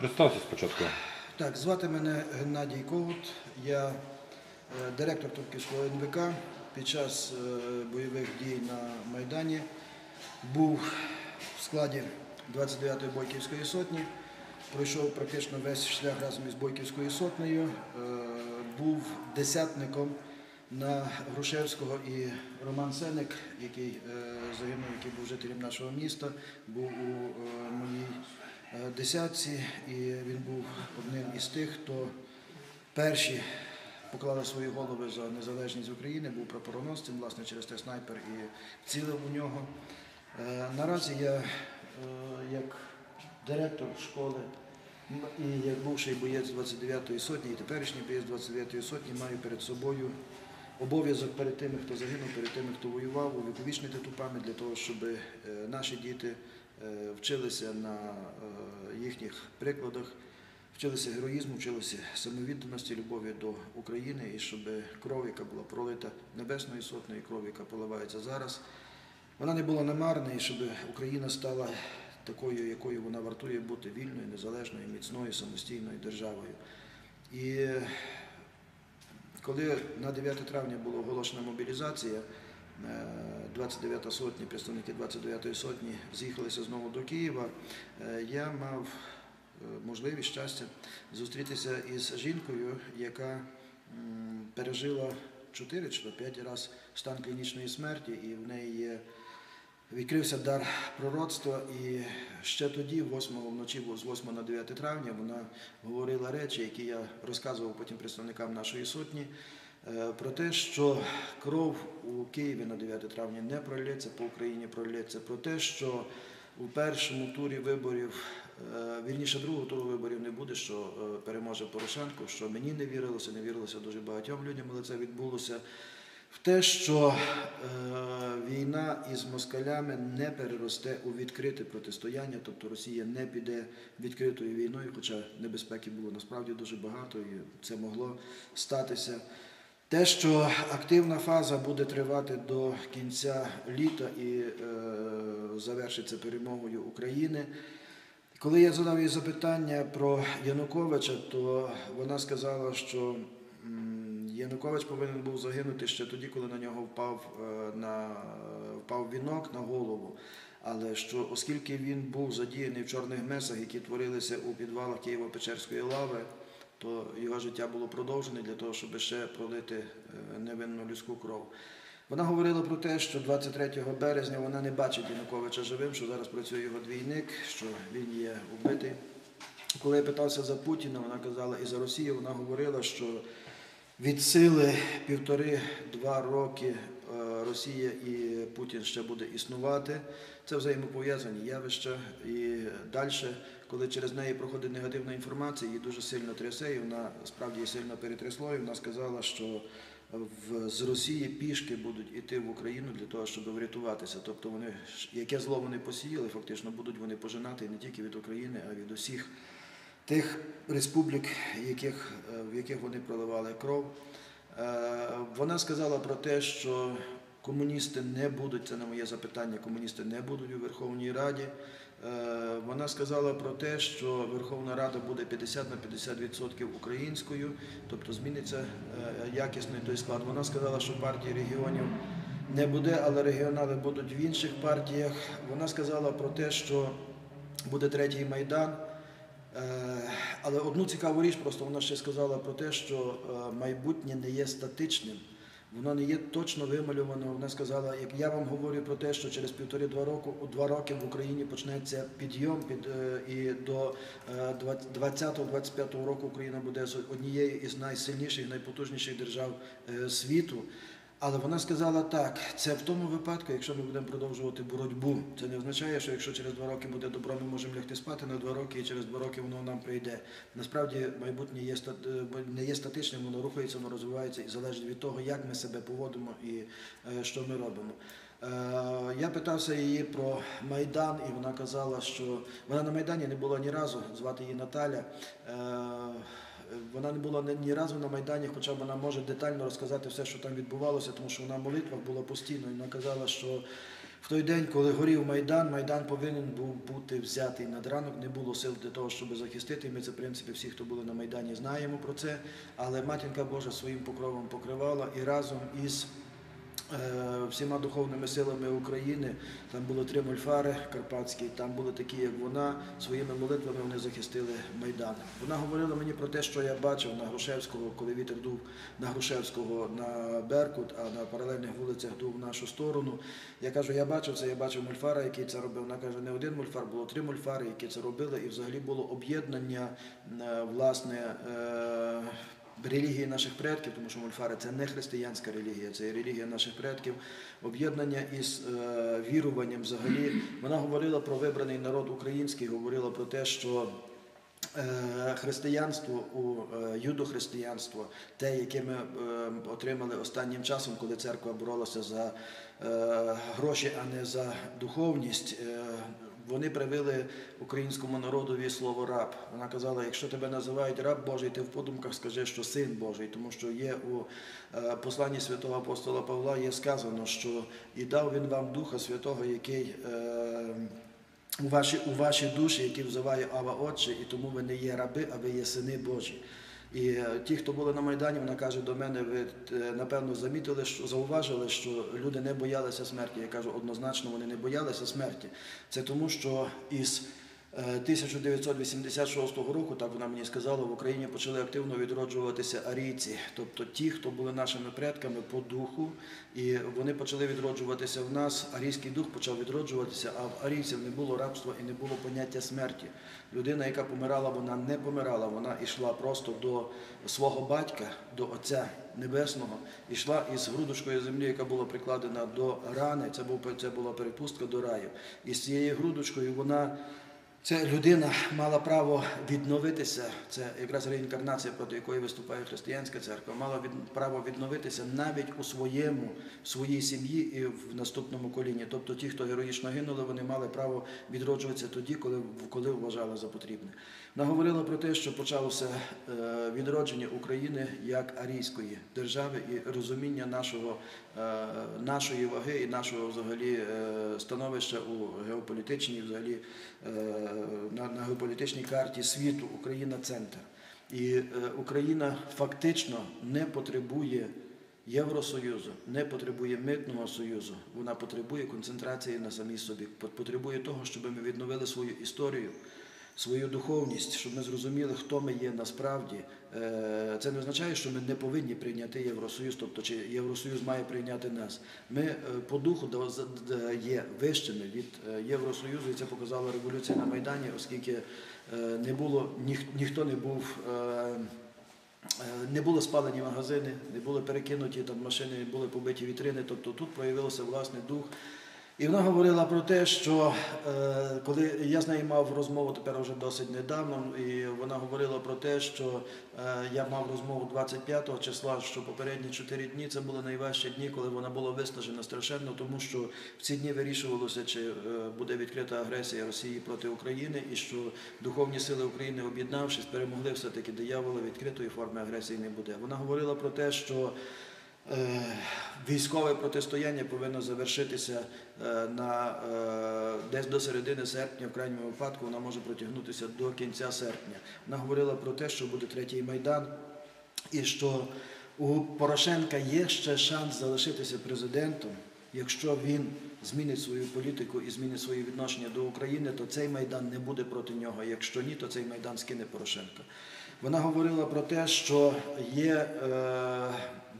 Представся спочатку. Так, звати мене Геннадій Когут. Я е, директор Турківського НВК. Під час е, бойових дій на Майдані був в складі 29-ї Бойківської сотні. Пройшов практично весь шлях разом із Бойківською сотнею. Е, Був десятником на Грушевського і Роман Сеник, який загинув, який був жителем нашого міста, був у моїй десятці, і він був одним із тих, хто перші поклали свої голови за незалежність України, був прапороносцем, власне, через те снайпер і вцілив у нього. Е, Наразі я е, як директор школи і як бувший боєць 29-ї сотні, і теперішній боєць 29-ї сотні маю перед собою обов'язок перед тими, хто загинув, перед тими, хто воював, увіковічнити ту пам'ять для того, щоб е, наші діти е, вчилися на е, їхніх прикладах, вчилися героїзму, вчилися самовідданості, любові до України, і щоб кров, яка була пролита Небесною сотнею, кров, яка поливається зараз, вона не була намарна, і щоб Україна стала такою, якою вона вартує бути вільною, незалежною, міцною, самостійною державою. І коли на 9 травня була оголошена мобілізація, е, 29 сотні, представники 29 сотні з'їхалися знову до Києва, е, я мав е, можливість щастя зустрітися із жінкою, яка пережила 4 чи 5 разів стан клінічної смерті, і в неї є відкрився дар пророцтва, і ще тоді, 8 вночі, з 8 на 9 травня, вона говорила речі, які я розказував потім представникам нашої сотні, е, про те, що кров у Києві на 9 травня не пролється, по Україні пролється, про те, що у першому турі виборів, е, вірніше другого туру виборів не буде, що е, переможе Порошенко, що мені не вірилося, не вірилося дуже багатьом людям, але це відбулося в те, що е, війна із москалями не переросте у відкрите протистояння, тобто Росія не піде відкритою війною, хоча небезпеки було насправді дуже багато, і це могло статися. Те, що активна фаза буде тривати до кінця літа і е, завершиться перемогою України. Коли я задав їй запитання про Януковича, то вона сказала, що Янукович повинен був загинути ще тоді, коли на нього впав, е, на, впав вінок на голову. Але що оскільки він був задіяний в чорних месах, які творилися у підвалах Києво-Печерської лави, то його життя було продовжене для того, щоб ще пролити е, невинну людську кров. Вона говорила про те, що 23 березня вона не бачить Януковича живим, що зараз працює його двійник, що він є вбитий. Коли я питався за Путіна, вона казала і за Росію, вона говорила, що від сили півтори-два роки Росія і Путін ще буде існувати. Це взаємопов'язані явища. І далі, коли через неї проходить негативна інформація, її дуже сильно трясе, і вона справді сильно перетрясло, і вона сказала, що з Росії пішки будуть іти в Україну для того, щоб врятуватися. Тобто вони яке зло вони посіяли, фактично будуть вони пожинати не тільки від України, а від усіх тих республік, яких, е, в яких вони проливали кров. Е, Вона сказала про те, що комуністи не будуть, це не моє запитання, комуністи не будуть у Верховній Раді. Е, Вона сказала про те, що Верховна Рада буде 50 на 50% українською, тобто зміниться е, якісний той склад. Вона сказала, що партії регіонів не буде, але регіонали будуть в інших партіях. Вона сказала про те, що буде третій майдан. Е, Але одну цікаву річ, просто вона ще сказала про те, що майбутнє не є статичним. Воно не є точно вималювано. Вона сказала, як я вам говорю про те, що через півтори-два року, два роки в Україні почнеться підйом під е, і до е, 20-25 року Україна буде однією із найсильніших, найпотужніших держав е, світу. Але вона сказала так: це в тому випадку, якщо ми будемо продовжувати боротьбу. Це не означає, що якщо через два роки буде добро, ми можемо лягти спати на два роки, і через два роки воно нам прийде. Насправді майбутнє є е, не є статичним, воно рухається, воно розвивається і залежить від того, як ми себе поводимо і е, що ми робимо. Е, Я питався її про Майдан, і вона казала, що вона на Майдані не була ні разу, звати її Наталя. Вона не була ні- разу на Майдані, хоча вона може детально розказати все, що там відбувалося, тому що вона в молитвах була постійно. І вона казала, що В той день, коли горів Майдан, Майдан повинен був бути взятий над ранок, не було сил для того, щоб захистити. Ми це, в принципі, всі, хто були на Майдані, знаємо про це. Але матінка Божа своїм покровом покривала і разом із всіма духовними силами України. Там було три мольфари карпатські, там були такі, як вона. Своїми молитвами вони захистили Майдан. Вона говорила мені про те, що я бачив на Грушевського, коли вітер дув на Грушевського на Беркут, а на паралельних вулицях дув в нашу сторону. Я кажу, я бачив це, я бачив мульфара, який це робив. Вона каже, не один мульфар, було три мульфари, які це робили, і взагалі було об'єднання е, власне. Релігії наших предків, тому що мульфари це не християнська релігія, це релігія наших предків, об'єднання із е, віруванням взагалі. Вона говорила про вибраний народ український, говорила про те, що е, християнство у е, юдохристиянство, те, яке ми е, отримали останнім часом, коли церква боролася за гроші, а не за духовність. Вони привели українському народові слово раб. Вона казала: якщо тебе називають раб Божий, ти в подумках скажи, що син Божий, тому що є у е, посланні святого апостола Павла є сказано, що і дав він вам Духа Святого, який. е, у ваші, у ваші душі, які взиває Ава Отче, і тому ви не є раби, а ви є сини Божі. І е, ті, хто були на Майдані, вона каже до мене, ви е, напевно замітили, що зауважили, що люди не боялися смерті. Я кажу, однозначно вони не боялися смерті. Це тому, що із 1986 року, так вона мені сказала, в Україні почали активно відроджуватися арійці, тобто ті, хто були нашими предками по духу, і вони почали відроджуватися в нас. Арійський дух почав відроджуватися, а в арійців не було рабства і не було поняття смерті. Людина, яка помирала, вона не помирала, вона йшла просто до свого батька, до Отця Небесного, йшла із грудочкою землі, яка була прикладена до рани. Це була перепустка до раю. І з цією грудочкою вона. Ця людина мала право відновитися. Це якраз реінкарнація, проти якої виступає християнська церква, мала від, право відновитися навіть у своєму, в своїй сім'ї і в наступному коліні. Тобто ті, хто героїчно гинули, вони мали право відроджуватися тоді, коли, коли вважали за потрібне. Вона говорила про те, що почалося е, відродження України як арійської держави і розуміння нашого, е, нашої ваги і нашого взагалі е, становища у геополітичній, взагалі на, геополітичній карті світу Україна центр. І Україна фактично не потребує Євросоюзу, не потребує митного союзу. Вона потребує концентрації на самій собі, потребує того, щоб ми відновили свою історію свою духовність, щоб ми зрозуміли, хто ми є насправді. Е, Це не означає, що ми не повинні прийняти Євросоюз, тобто чи Євросоюз має прийняти нас. Ми е, по духу є вищими від е, Євросоюзу, і це показала революція на Майдані, оскільки не було ніх- ніхто не був. Не були спалені магазини, не були перекинуті там машини, були побиті вітрини. Тобто тут проявився власний дух. І вона говорила про те, що е, коли я з нею мав розмову тепер вже досить недавно, і вона говорила про те, що е, я мав розмову 25 го числа, що попередні 4 дні це були найважчі дні, коли вона була виснажена страшенно, тому що в ці дні вирішувалося, чи е, буде відкрита агресія Росії проти України, і що духовні сили України, об'єднавшись, перемогли все-таки диявола, відкритої форми агресії не буде. Вона говорила про те, що Військове протистояння повинно завершитися е, на е, десь до середини серпня, в крайньому випадку вона може протягнутися до кінця серпня. Вона говорила про те, що буде третій майдан, і що у Порошенка є ще шанс залишитися президентом. Якщо він змінить свою політику і змінить свої відношення до України, то цей майдан не буде проти нього. Якщо ні, то цей майдан скине Порошенка. Вона говорила про те, що є е,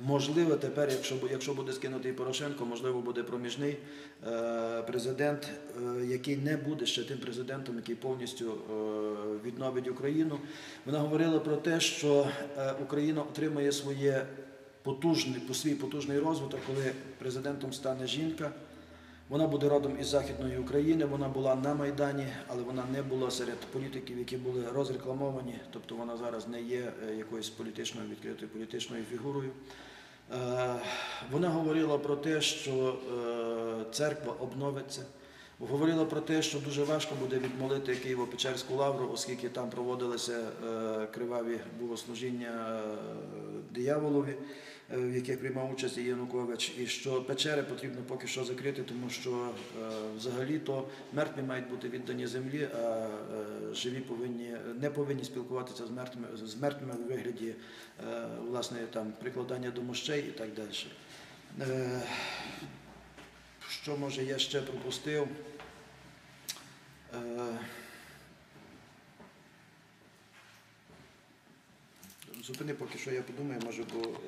можливо тепер, якщо, якщо буде скинутий Порошенко, можливо буде проміжний е, президент, е, який не буде ще тим президентом, який повністю е, відновить Україну. Вона говорила про те, що е, Україна отримає своє потужний, по свій потужний розвиток, коли президентом стане жінка. Вона буде родом із Західної України, вона була на Майдані, але вона не була серед політиків, які були розрекламовані, тобто вона зараз не є е, якоюсь політичною відкритою політичною фігурою. Е, Вона говорила про те, що е, церква обновиться. Говорила про те, що дуже важко буде відмолити Києво-Печерську лавру, оскільки там проводилися е, криваві богослужіння е, дияволові. е, в яких приймав участь і Янукович, і що печери потрібно поки що закрити, тому що е, взагалі-то мертві мають бути віддані землі, а живі повинні не повинні спілкуватися з мертвими з мертвими у вигляді власне там прикладання до мощей і так далі. Е, Що може я ще пропустив? Е, Зупини поки що я подумаю, може, бо